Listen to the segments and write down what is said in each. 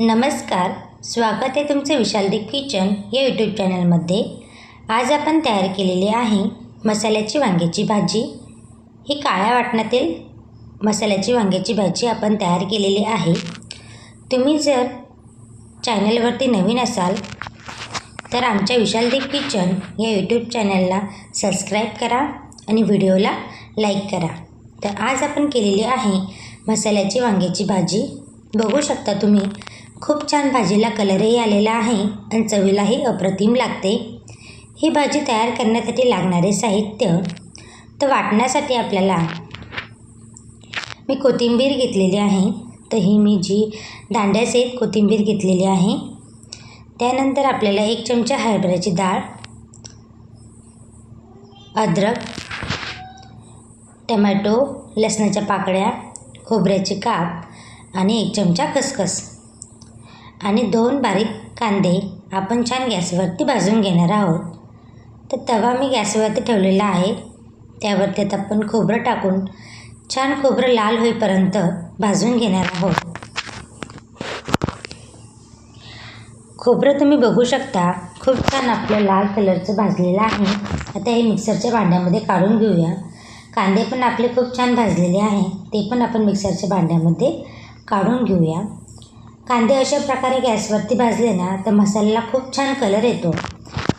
नमस्कार स्वागत आहे तुमचं विशालदिक किचन या यूट्यूब चॅनलमध्ये आज आपण तयार केलेली आहे मसाल्याची वांग्याची भाजी. ही काळ्या वाटणातील मसाल्याची वांग्याची भाजी आपण तयार केलेली आहे. तुम्ही जर चॅनलवरती नवीन असाल तर आमच्या विशालदिक किचन या यूट्यूब चॅनलला सबस्क्राईब करा आणि व्हिडिओला लाईक करा. तर आज आपण केलेली आहे मसाल्याची वांग्याची भाजी. बघू शकता तुम्ही खूप छान भाजीला कलरही आलेला आहे आणि चवीलाही अप्रतिम लागते. ही भाजी तयार करण्यासाठी लागणारे साहित्य तर वाटण्यासाठी आपल्याला मी कोथिंबीर घेतलेली आहे. तर ही मी जी दांड्यासहित कोथिंबीर घेतलेली आहे. त्यानंतर आपल्याला एक चमचा हरभऱ्याची डाळ अद्रक टमॅटो लसणाच्या पाकळ्या खोबऱ्याचे काप आणि एक चमचा खसखस. आणि दोन बारीक कांदे आपण छान गॅसवरती भाजून घेणार आहोत. तर तवा मी गॅसवरती ठेवलेला आहे. त्यावरती आता आपण खोबरं टाकून छान खोबरं लाल होईपर्यंत भाजून घेणार आहोत. खोबरं तुम्ही बघू शकता खूप छान आपलं लाल कलरचं भाजलेलं आहे. आता हे मिक्सरच्या भांड्यामध्ये काढून घेऊया. कांदे पण आपले खूप छान भाजलेले आहे. ते पण आपण मिक्सरच्या भांड्यामध्ये काढून घेऊया. कांदे अशा प्रकारे गॅसवरती भाजले ना तर मसाल्याला खूप छान कलर येतो.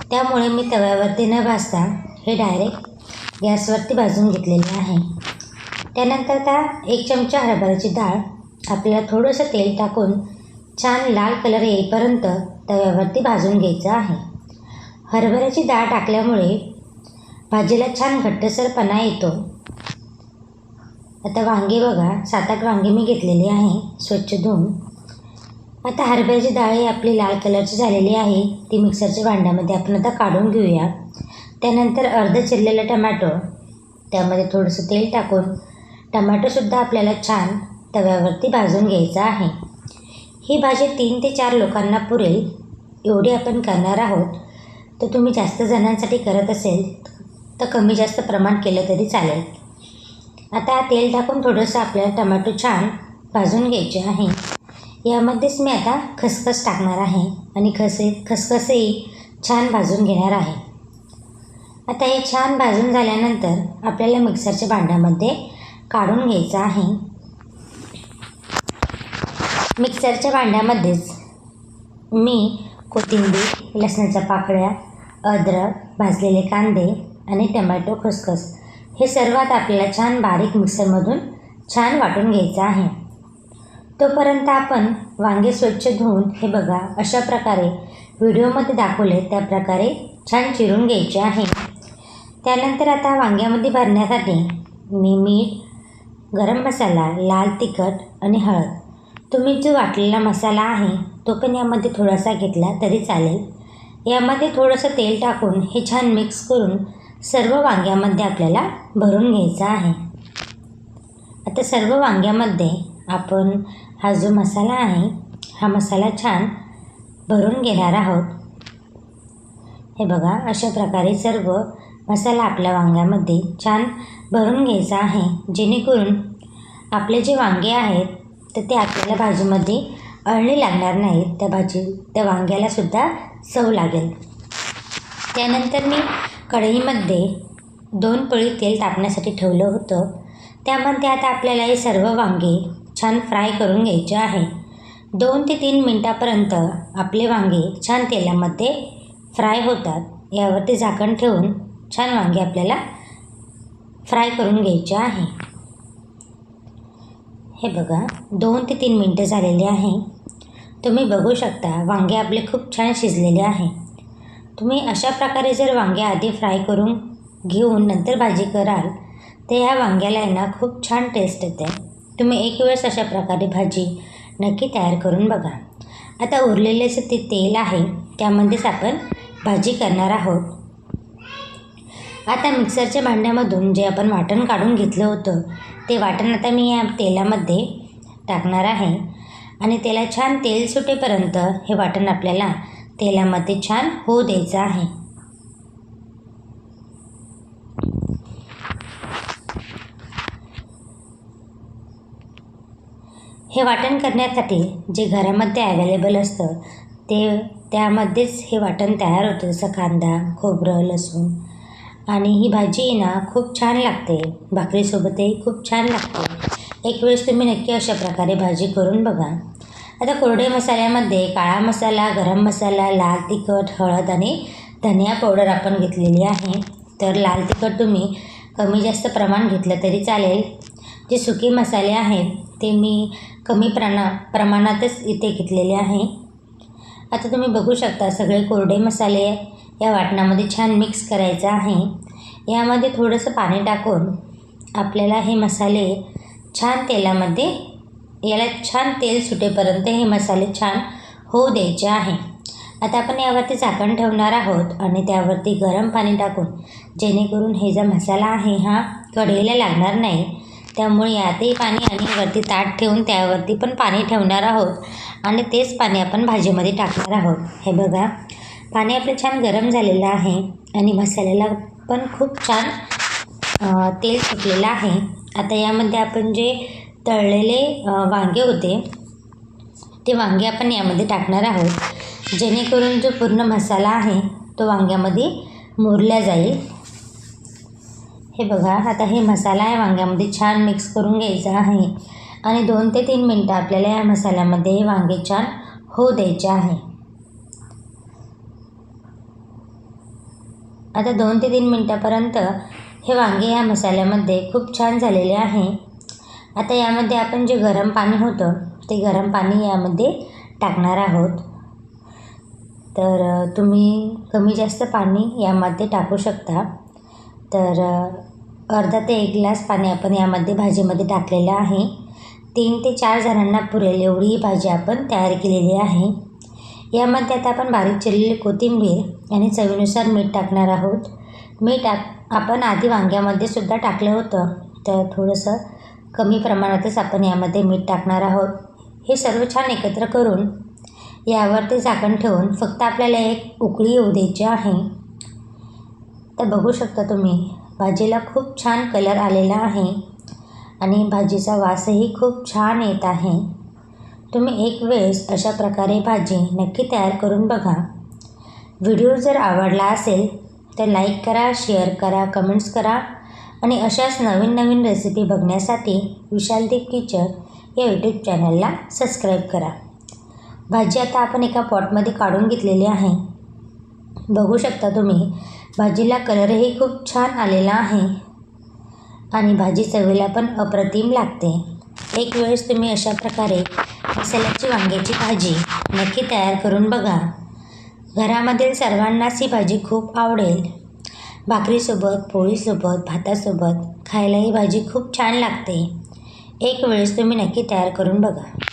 त्यामुळे मी तव्यावरती न भाजता हे डायरेक्ट गॅसवरती भाजून घेतलेले आहे. त्यानंतर त्या एक चमचा हरभऱ्याची डाळ आपल्याला थोडंसं तेल टाकून छान लाल कलर येईपर्यंत तव्यावरती भाजून घ्यायचं आहे. हरभऱ्याची डाळ टाकल्यामुळे भाजीला छान घट्टसरपणा येतो. आता वांगे बघा सात आठ वांगे मी घेतलेली आहे स्वच्छ धुवून. आता हरभऱ्याची डाळ ही आपली लाल कलरची झालेली आहे. ती मिक्सरच्या भांड्यामध्ये आपण आता काढून घेऊया. त्यानंतर अर्ध चिरलेलं टमॅटो त्यामध्ये थोडंसं तेल टाकून टमॅटोसुद्धा आपल्याला छान तव्यावरती भाजून घ्यायचं आहे. ही भाजी तीन ते चार लोकांना पुरेल एवढी आपण करणार आहोत. तर तुम्ही जास्त जणांसाठी करत असेल तर कमी जास्त प्रमाण केलं तरी चालेल. आता तेल टाकून थोडंसं आपल्याला टमॅटो छान भाजून घ्यायचे आहे. यामध्येच मी आता खसखस टाकणार आहे आणि खसे खसखसही छान भाजून घेणार आहे. आता हे छान भाजून झाल्यानंतर आपल्याला मिक्सरच्या भांड्यामध्ये काढून घ्यायचं आहे. मिक्सरच्या भांड्यामध्येच मी कोथिंबीर लसणाच्या पाकळ्या अद्रक भाजलेले कांदे आणि टमॅटो खसखस हे सर्वात आपल्याला छान बारीक मिक्सरमधून छान वाटून घ्यायचं आहे. तोपर्यंत आपण वांगे स्वच्छ धुवून हे बघा अशा प्रकारे व्हिडिओमध्ये दाखवले त्या प्रकारे छान चिरून घ्यायचे आहे. त्यानंतर आता वांग्यामध्ये भरण्यासाठी मी मीठ गरम मसाला लाल तिखट आणि हळद. तुम्ही जो वाटलेला मसाला आहे तो पण यामध्ये थोडासा घेतला तरी चालेल. यामध्ये थोडंसं तेल टाकून हे छान मिक्स करून सर्व वांग्यामध्ये आपल्याला भरून घ्यायचं आहे. आता सर्व वांग्यामध्ये आपण हा जो मसाला आहे हा मसाला छान भरून घेणार आहोत. हे बघा अशा प्रकारे सर्व मसाला आपल्या वांग्यामध्ये छान भरून घ्यायचा आहे. जेणेकरून आपले जे वांगे आहेत तर ते आपल्याला भाजीमध्ये अळणी लागणार नाहीत. त्या भाजी त्या वांग्यालासुद्धा चव लागेल. त्यानंतर मी कढईमध्ये दोन पळी तेल तापण्यासाठी ठेवलं होतं. त्यामध्ये आता आपल्याला हे सर्व वांगे छान फ्राय करून घ्यायचे आहे. दोन ते तीन मिनटापर्यंत आपले वांगे छान तेलामध्ये फ्राय होतात. यावरती झाकण ठेवून छान वांगे आपल्याला फ्राय करून घ्यायचे आहे. हे बघा दोन ते तीन मिनटं झालेली आहे. तुम्ही बघू शकता वांगे आपले खूप छान शिजलेले आहे. तुम्ही अशा प्रकारे जर वांगे आधी फ्राय करून घेऊन नंतर भाजी कराल तर ह्या वांग्याला यांना ना खूप छान टेस्ट येते. तुम्ही एक वेळेस अशा प्रकारे भाजी नक्की तयार करून बघा. आता उरलेले जे ते तेल आहे त्यामध्येच आपण भाजी करणार आहोत. आता मिक्सरच्या भांड्यामधून जे आपण वाटण काढून घेतलं होतं ते वाटण आता मी या तेलामध्ये टाकणार आहे. आणि त्याला छान तेल सुटेपर्यंत हे वाटण आपल्याला तेलामध्ये छान होऊ द्यायचं आहे. हे वाटण करण्यासाठी जे घरामध्ये ॲवेलेबल असतं ते त्यामध्येच हे वाटण तयार होतं. जसं कांदा खोबरं लसूण. आणि ही भाजी ना खूप छान लागते. भाकरीसोबतही खूप छान लागते. एक वेळेस तुम्ही नक्की अशा प्रकारे भाजी करून बघा. आता कोरडे मसाल्यामध्ये काळा मसाला गरम मसाला लाल तिखट हळद आणि धनिया पावडर आपण घेतलेली आहे. तर लाल तिखट तुम्ही कमी जास्त प्रमाण घेतलं तरी चालेल. जे सुके मसाले आहेत ते मी कमी प्रणा प्रमाणातच इथे घेतलेले आहे. आता तुम्ही बघू शकता सगळे कोरडे मसाले या वाटणामध्ये छान मिक्स करायचं आहे. यामध्ये थोडंसं पाणी टाकून आपल्याला हे मसाले छान तेलामध्ये याला छान तेल सुटेपर्यंत हे मसाले छान होऊ द्यायचे आहे. आता आपण यावरती झाकण ठेवणार आहोत आणि त्यावरती गरम पाणी टाकून जेणेकरून हे जो मसाला आहे हा कढईला लागणार नाही त्यामुळे यातही पाणी आणि वरती ताट ठेवून त्यावरती पण पाणी ठेवणार आहोत. आणि तेच पाणी आपण भाजीमध्ये टाकणार आहोत. हे बघा पाणी आपलं छान गरम झालेलं आहे आणि मसाल्याला पण खूप छान तेल सुटलेलं आहे. आता यामध्ये आपण जे तळलेले वांगे होते ते वांगे आपण यामध्ये टाकणार आहोत. जेणेकरून जो पूर्ण मसाला आहे तो वांग्यामध्ये मुरला जाईल. हे बघा आता हे मसाला आहे वांग्यामध्ये छान मिक्स करून घ्यायचा आहे. आणि दोन ते तीन मिनटं आपल्याला या मसाल्यामध्ये हे वांगे छान होऊ द्यायचे आहे. आता दोन ते तीन मिनटापर्यंत हे वांगे या मसाल्यामध्ये खूप छान झालेले आहे. आता यामध्ये आपण जे गरम पाणी होतं ते गरम पाणी यामध्ये टाकणार आहोत. तर तुम्ही कमी जास्त पाणी यामध्ये टाकू शकता. तर अर्धा ते एक ग्लास पाणी आपण यामध्ये भाजीमध्ये टाकलेलं आहे. तीन ते चार जणांना पुरेल एवढी ही भाजी आपण तयार केलेली आहे. यामध्ये आता आपण बारीक चिरलेली कोथिंबीर आणि चवीनुसार मीठ टाकणार आहोत. मीठ आपण आधी वांग्यामध्ये सुद्धा टाकलं होतं. तर थोडंसं कमी प्रमाणातच आपण यामध्ये मीठ टाकणार आहोत. हे सर्व छान एकत्र करून यावर ते झाकण ठेवून फक्त आपल्याला एक उकळी येऊ द्यायची आहे. तर बघू शकता तुम्ही भाजीला खूप छान कलर आलेला आहे आणि भाजीचा वासही खूप छान येत आहे. तुम्ही एक वेळेस अशा प्रकारे भाजी नक्की तयार करून बघा. व्हिडिओ जर आवडला असेल तर लाईक करा शेअर करा कमेंट्स करा आणि अशाच नवीन नवीन रेसिपी बघण्यासाठी विशालदीप किचन या यूट्यूब चॅनलला सबस्क्राईब करा. भाजी आता आपण एका पॉटमध्ये काढून घेतलेली आहे. बघू शकता तुम्ही भाजीला कलरही खूप छान आलेला आहे. आणि भाजी चवीला पण अप्रतिम लागते. एक वेळेस तुम्ही अशा प्रकारे मसाल्याची वांग्याची भाजी नक्की तयार करून बघा. घरामधील सर्वांनाच ही भाजी खूप आवडेल. भाकरीसोबत पोळीसोबत भातासोबत खायला ही भाजी खूप छान लागते. एक वेळेस तुम्ही नक्की तयार करून बघा.